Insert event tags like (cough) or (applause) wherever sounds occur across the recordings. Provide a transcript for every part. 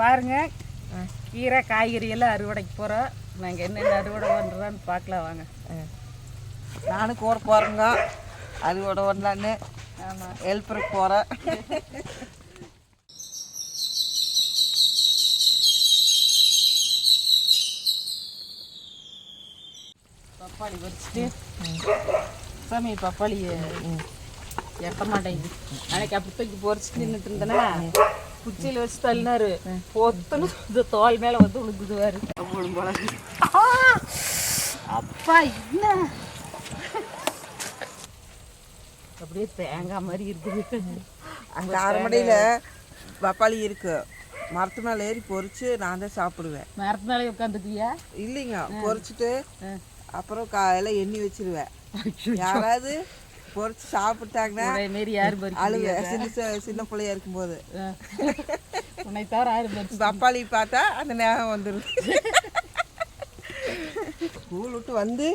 பாருங்க. கீரை காய்கறி எல்லாம் அறுவடைக்கு போகிறோம் நாங்கள் என்னென்ன அறுவடை பண்ணுறோன்னு பார்க்கலாம் வாங்க. நானும் கூற போகிறேங்க அறுவடை பண்ணலான்னு ஆமாம் ஹெல்ப்பருக்கு போகிறேன் பப்பாளி பறிச்சுட்டு சாமி பப்பாளி எட்ட மாட்டேங்குது? அன்னைக்கு அப்படி தூக்கி பொறிச்சிட்டு நின்றுட்டு இருந்தேன்னா குச்சியில் வச்சு தள்ளினாரு. பொத்துன்னு இந்த தோல் மேலே வந்து உழுகுதுவாரு. அவ்வளோ போல அப்பா என்ன? அப்படியே தேங்காய் மாதிரி இருக்குது. அங்கே அரமடையில் பப்பாளி இருக்கு. மரத்து மேலே ஏறி பொறிச்சு நான் தான் சாப்பிடுவேன். மரத்து மேலே உட்காந்துக்குவியா இல்லைங்க பொறிச்சிட்டு அப்புறம் காலையில் எண்ணி வச்சிருவேன். யாராவது பொறிச்சு சாப்பிட்டாங்கன்னா அழுவ சின்ன சின்ன பிள்ளையா இருக்கும்போது. உன்னை தவிர பப்பாளி பார்த்தா அந்த நேரம் வந்துடும் ஸ்கூல் விட்டு வந்து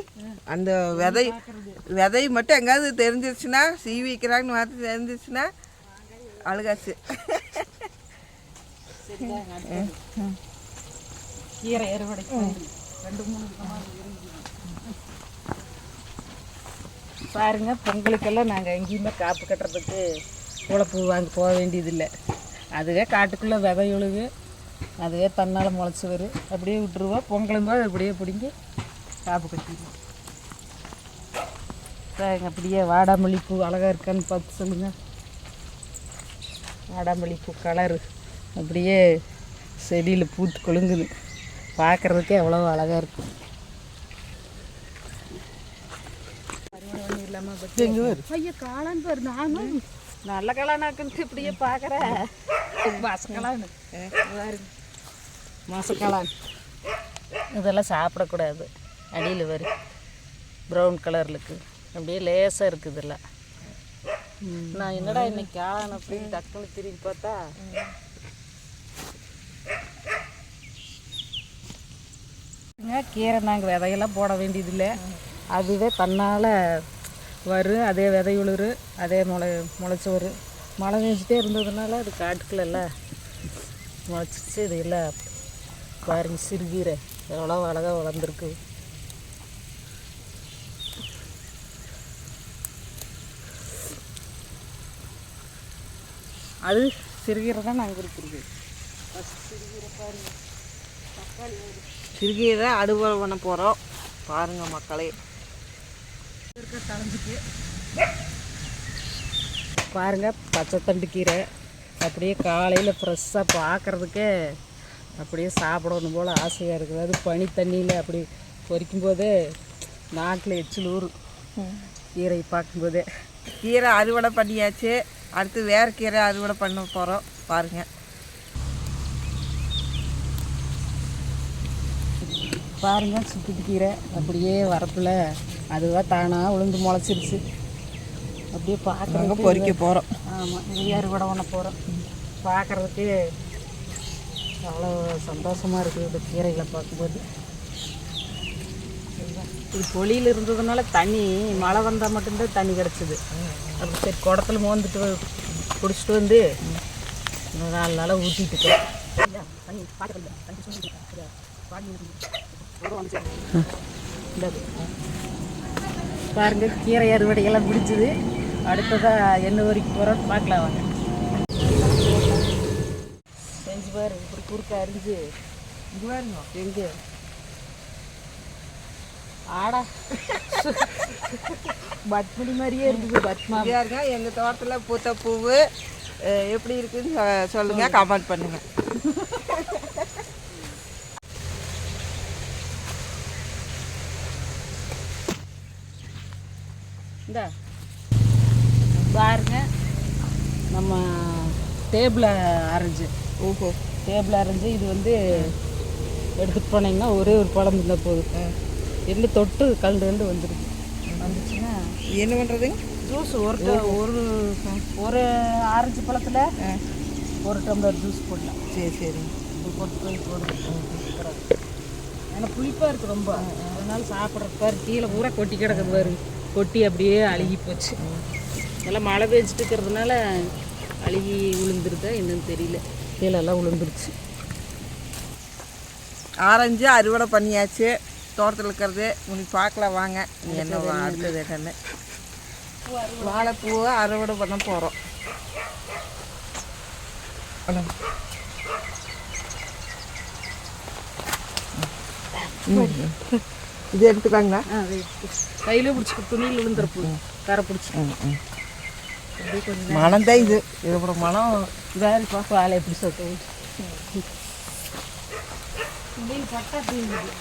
அந்த விதை விதை மட்டும் எங்காவது தெரிஞ்சிருச்சுன்னா சீவி வைக்கிறாங்கன்னு பார்த்து தெரிஞ்சிருச்சுன்னா அழுகாச்சு. கீரை அறுவடை ரெண்டு மூணு விதமா பாருங்கள் பாருங்க பொங்கலுக்கெல்லாம் நாங்கள் எங்கேயுமே காப்பு கட்டுறதுக்கு உழப்பு வாங்க போக வேண்டியதில்லை. அதுவே காட்டுக்குள்ளே விதை ஒழுகு அதுவே தன்னால் முளைச்சி வரும் அப்படியே விட்டுருவோம். பொங்கலும் போது அப்படியே பிடிங்கி காப்பு கட்டிடுவோம். பாருங்க அப்படியே வாடாமல்லி பூ அழகாக இருக்கான்னு பார்த்து சொல்லுங்கள் வாடாமல்லி பூ கலரு அப்படியே செடியில் பூத்து கொழுங்குது. பார்க்குறதுக்கே எவ்வளோ அழகாக ஐயோ காளான் பாரு நானும். நல்ல காளானாக்குன்ட்டு இப்படியே பார்க்குறேன் மசக்காளான் பாருங்க மசக்காளான். இதெல்லாம் சாப்பிடக்கூடாது. அடியில் வரும் ப்ரௌன் கலரில் இருக்குது அப்படியே லேசாக இருக்குது இதெல்லாம். நான் என்னடா இன்னைக்கு காளான் அப்படின்னு டக்குன்னு திரும்பி பார்த்தா? கீரை நாங்கள் விதையெல்லாம் போட வேண்டியதில்லை. அதுவே தன்னால் வரும் அதே விதை உளுரு அதே முளை முளைச்சி வரும் மழை பெஞ்சிட்டே இருந்ததுனால அது காட்டுக்குள்ள எல்லாம் முளைச்சிச்சு இது எல்லாம் பாருங்க சிறுகீரை. எவ்வளோ அழகாக வளர்ந்துருக்கு. அது சிறுகீரை தான் நாங்கள் இருக்கிறது சிறுகீரை பாருங்க. தக்காளி. சிறுகீரை அறுவடை பண்ண போகிறோம் பாருங்க மக்களே. தலைஞ்சிக்கு பாருங்கள் பாருங்க கீரை. அப்படியே காலையில் ஃப்ரெஷ்ஷாக பார்க்குறதுக்கே அப்படியே சாப்பிடணும் போல் ஆசையாக இருக்குது. அது பனி தண்ணியில் அப்படி பொரிக்கும் நாட்டில் நாக்கில் எச்சில் ஊறும். கீரை பார்க்கும்போதே. கீரை அறுவடை பண்ணியாச்சு. அடுத்து வேறு கீரை அறுவடை பண்ண போகிறோம் பாருங்கள் பாருங்க சுத்திட்டு கீரை அப்படியே வரப்பில் அதுவாக தானாக உளுந்து முளைச்சிருச்சு. அப்படியே நாங்கள் பார்க்குறதுக்கு பொறிக்க போகிறோம் ஆமாம் இது அறுவடை பண்ண போகிறோம் பார்க்குறதுக்கு அவ்வளோ சந்தோஷமாக இருக்குது இந்த கீரைகளை பார்க்கும்போது. இது பொழியில் இருந்ததுனால தண்ணி மழை வந்தால் மட்டும்தான் தண்ணி கிடச்சிது. அப்படி சரி குடத்துல மோந்துட்டு பிடிச்சிட்டு வந்து இந்த நாலு நாளாக ஊற்றிட்டு பாருங்க கீரை அறுவடையெல்லாம் பிடிச்சது அடுத்ததாக என்ன வரைக்கும் போகிறோம் பார்க்கலாம் வாங்க. செஞ்சு பாரு இப்படி குறுக்க அரிஞ்சு. இது பாருங்க எங்கே? ஆடா. பத்மினி மாதிரியே இருக்குது பத்மா. யாருங்க எங்கள் தோட்டத்தில் பூத்த பூவு எப்படி இருக்குன்னு சொ- சொல்லுங்க கமெண்ட் பண்ணுங்க. இந்த பாருங்க. நம்ம டேபிளை அரைஞ்சு. ஓஹோ. டேபிள் அரைஞ்சு இது வந்து எடுத்துகிட்டு போனீங்கன்னா ஒரே ஒரு பழம் இருந்தால் போதும். ரெண்டு தொட்டு கல் ரெண்டு வந்துடுது வந்துச்சுன்னா என்ன பண்ணுறதுங்க ஜூஸ் ஒரு ட- ஒரு ஒரு ஆரஞ்சு பழத்தில் ஒரு டம்ளர் ஜூஸ் போடலாம். சரி சரி. போட்டு போய் போடுது ஏன்னா புளிப்பாக இருக்குது ரொம்ப. அதனால சாப்பிட்றது பாரு கீழே பூரா கொட்டி கிடக்குது பாரு. கொட்டி அப்படியே அழுகி போச்சு. எல்லாம் மழை பெஞ்சிட்டு இருக்கிறதுனால அழுகி விழுந்துருதா என்னன்னு தெரியல. கீழே எல்லாம் விழுந்துருச்சு ஆரஞ்சு அறுவடை பண்ணியாச்சு. தோட்டத்தில் இருக்கிறது. உனக்கு பார்க்கலாம் வாங்க. என்ன அடுத்தது என்னன்னு வாழைப்பூவை அறுவடை பண்ண போகிறோம் இது எடுத்துக்காங்களா ஆ கையிலே பிடிச்சி துணியில் விழுந்துருப்பு கரை பிடிச்சி. மனம் தான் இது. இதோட மனம். வேறு பார்க்க வாழை எப்படி பட்டா தீங்குது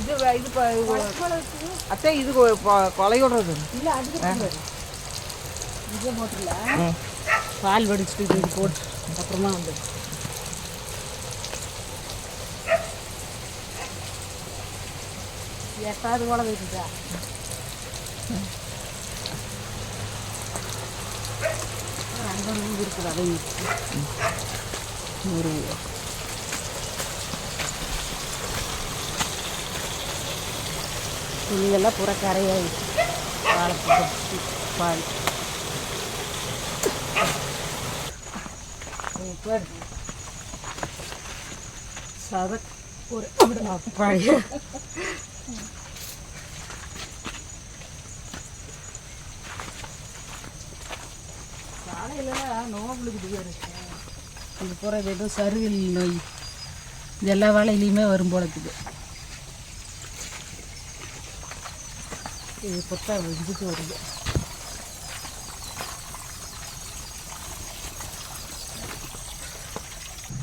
இது இது அத்தை இது கொலை விடுறது. இல்லை அதுக்கு இதே போட்டுல பால் வடிச்சிட்டு இது போட்டு அப்புறமா வந்து எட்டாவது கூட வைக்குதா அங்கே நூறு இருக்குது அதையும் நூறு துணியெல்லாம் பூரா கரையாயிடுச்சு. வாழைப்பூ பால். சூப்பர் சதக் ஒரு அப்பாடி. காலையில் நோம்புளுக்கு பேர். இது போகிறது எதுவும் ஏதோ சருவில் நோய். இது எல்லா வாழையிலையுமே வரும் போல இது பொத்தா வெஞ்சிட்டு வருது.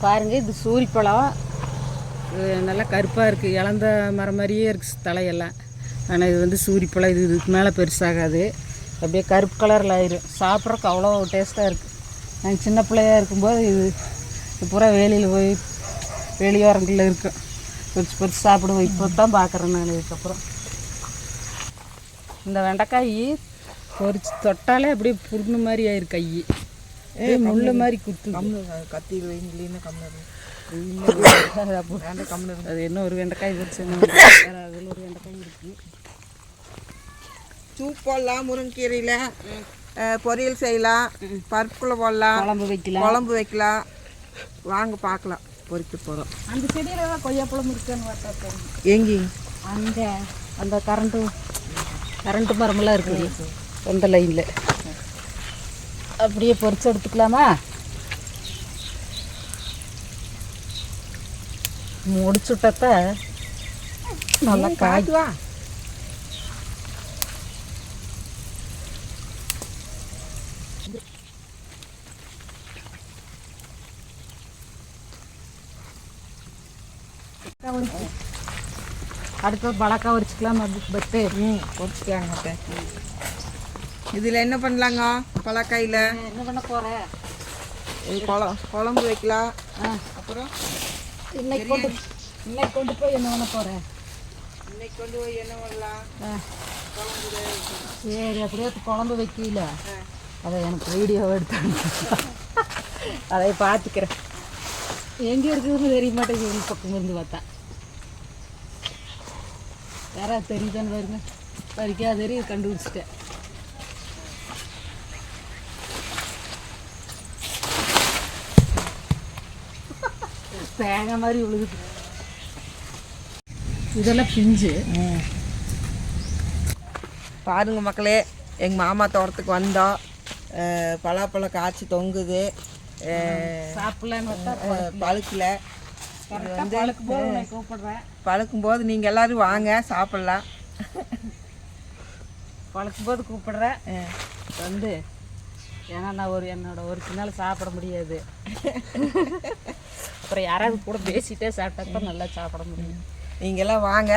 பாருங்க இது சூரிப்பழம் நல்லா கருப்பாக இருக்குது இழந்த மரம் மாதிரியே இருக்குது தலையெல்லாம். ஆனால் இது வந்து சூரிப்பழம் இது இதுக்கு மேலே பெருசாகாது. அப்படியே கருப்பு கலரில் ஆயிரும் சாப்பிட்றக்கு அவ்வளோ டேஸ்ட்டாக இருக்குது நாங்கள் சின்ன பிள்ளையா இருக்கும்போது இது பூரா வேலியில் போய் வெளியோரங்களில் இருக்கும் பொறிச்சு பொறிச்சு சாப்பிடுவோம். இப்போ தான் பார்க்குறேன் நான் இதுக்கப்புறம். இந்த வெண்டைக்காய் பொறிச்சு தொட்டாலே அப்படியே புண்ணு மாதிரி ஆயிரு கை. முள்ளு மாதிரி குத்து கத்தியில் வைங்களேன்னு கம்மு வேண்டாம் கம்முனு அது என்ன ஒரு வெண்டைக்காய் வேற அதில் ஒரு வெண்டைக்காய் இருக்கு. சூப் போடலாம் முருங்கைக்கீரையில். பொரியல் செய்யலாம் பருப்புக்குள்ளே போடலாம் குழம்பு வைக்கலாம். குழம்பு வைக்கலாம். வாங்க பார்க்கலாம் பொறிக்க போகிறோம் அந்த செடியில கொய்யாப்பழம் இருக்குன்னு. எங்கி? அந்த அந்த கரண்ட்டு கரண்ட்டு மரமெல்லாம் இருக்குது அந்த லைனில் அப்படியே பொறிச்சு எடுத்துக்கலாமா? முடிச்சுட்டத்த நல்லா காய் அடுத்து பழக்கா வச்சுக்கலாம் பத்து ம் அத்தை. இதில் என்ன பண்ணலாங்க பழக்காயில் என்ன பண்ண போற? குழம் குழம்பு வைக்கலாம். ஆ. அப்புறம் இன்னைக்கு கொண்டு இன்னைக்கு கொண்டு போய் என்ன பண்ண போற? இன்னைக்கு கொண்டு போய் என்ன பண்ணலாம்? குழம்பு. சரி அப்படியே குழம்பு வைக்கல. அதை எனக்கு வீடியோ எடுத்தாங்க அதை பார்த்துக்கிறேன். எங்கே இருக்குதுன்னு தெரிய மாட்டேங்குது பக்கம் இருந்து பார்த்தா. யாராவது தெரியுதான்னு பாருங்க. பறிக்கா தெரியும் கண்டுபிடிச்சிட்டேன். தேங்காய் மாதிரி விழுகுது இதெல்லாம் பிஞ்சு. பாருங்க மக்களே எங்கள் மாமா தோட்டத்துக்கு வந்தோம் பலாப்பழம் காய்ச்சி தொங்குது. சாப்பிடலான்னு பழுக்கல. கரெக்டாக பழக்கு போது உன்னை கூப்பிடுறேன். பழுக்கும் போது நீங்கள் எல்லாரும் வாங்க சாப்பிட்லாம். பழக்கும் போது கூப்பிடுறேன் வந்து ஏன்னா நான் ஒரு என்னோட ஒரு நாள் சாப்பிட முடியாது. அப்புறம் யாராவது கூட பேசிட்டே சாப்பிட்டா தான் நல்லா சாப்பிட முடியும். நீங்கள்லாம் வாங்க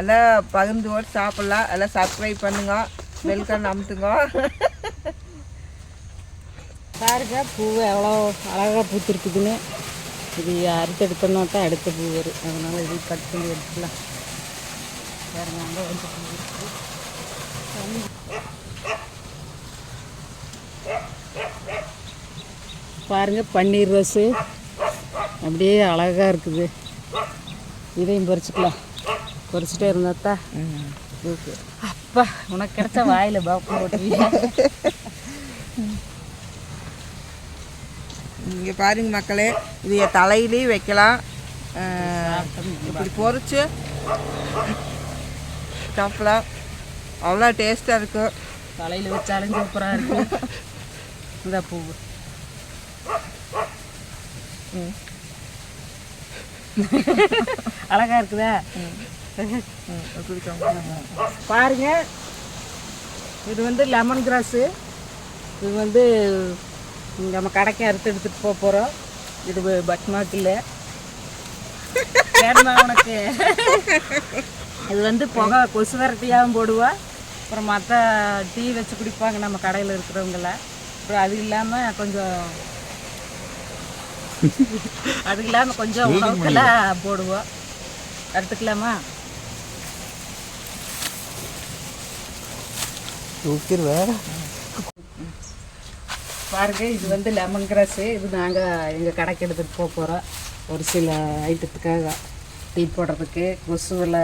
எல்லாம் பகிர்ந்து போட்டு சாப்பிட்லாம் எல்லாம் சப்ஸ்கிரைப் பண்ணுங்க வெல்கம் அமுத்துங்க. பாருங்க பூ எவ்வளோ அழகாக பூத்துருக்குதுன்னு. இது அறுத்து எடுத்தோன்னா அடுத்த பூ வரும். அதனால இது கட் பண்ணி எடுத்துக்கலாம். பாருங்க அங்கே வந்து பூ பன்னீர் ரோஸு. அப்படியே அழகாக இருக்குது. இதையும் பறிச்சுக்கலாம். பறிச்சுட்டே இருந்தாத்தா? ஓகே. அப்பா உனக்கு கிடைச்சா வாயில் பாப்பு போட்டுருவீங்க (laughs) இங்கே பாருங்க மக்களே இது தலையிலையும் வைக்கலாம். இப்படி பொறிச்சு சாப்பிடலாம். அவ்வளோ டேஸ்ட்டாக இருக்கும் தலையில் வச்சாலும் சூப்பராக இருக்கும் இந்த பூ. ம். அழகா இருக்குதா? ம், பாருங்க. இது வந்து லெமன் கிராஸு இது வந்து நம்ம கடைக்கு அறுத்து எடுத்துகிட்டு போக போகிறோம் இது பட்மாக்கில் வேணுமா உனக்கு? இது வந்து புகை கொசு விரட்டியாகவும் போடுவா. அப்புறம் மற்ற டீ வச்சு குடிப்பாங்க நம்ம கடையில் இருக்கிறவங்கள. அப்புறம் அது இல்லாமல் கொஞ்சம் அது இல்லாமல் கொஞ்சம் உணவுக்கெல்லாம் போடுவோம். எடுத்துக்கலாமா ஊற்றிடுவேன் பாருங்க இது வந்து லெமன் கிராஸு இது நாங்கள் எங்கள் கடைக்கு எடுத்துகிட்டு போக போகிறோம் ஒரு சில ஐட்டத்துக்காக டீ போடுறதுக்கு கொசுவில்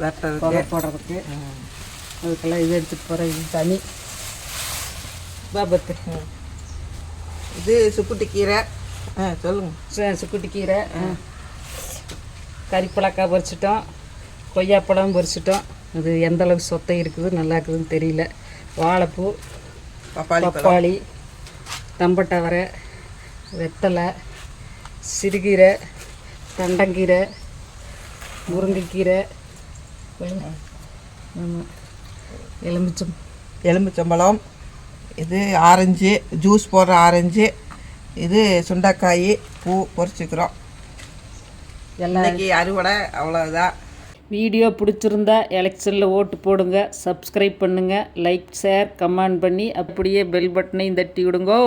வெட்டுறது போடுறதுக்கு. அதுக்கெல்லாம் இது எடுத்துகிட்டு போகிறோம் இது தனி. பாபத்து. இது சுக்குட்டி கீரை. ஆ சொல்லுங்க. சுக்குட்டி கீரை. கறிப்பழக்காய் பறிச்சிட்டோம் கொய்யாப்பழம் பறிச்சிட்டோம் இது எந்த அளவுக்கு சொத்தை இருக்குது நல்லா இருக்குதுன்னு தெரியல. வாழைப்பூ பப்பாளி தம்பட்டவரை வெத்தலை சிறுகீரை தண்டங்கீரை முருங்கைக்கீரை ஆமாம் எலுமிச்சம். எலுமிச்சம்பழம் இது ஆரஞ்சு ஜூஸ் போடுற ஆரஞ்சு இது சுண்டைக்காய் பூ பொரிச்சுக்கிறோம். எல்லாம் இன்னைக்கு அறுவடை அவ்வளோதான் வீடியோ பிடிச்சிருந்தா எலெக்ஷனில் ஓட்டு போடுங்க சப்ஸ்கிரைப் பண்ணுங்கள் லைக் ஷேர் கமெண்ட் பண்ணி அப்படியே பெல் பட்டனையும் தட்டி விடுங்கோ.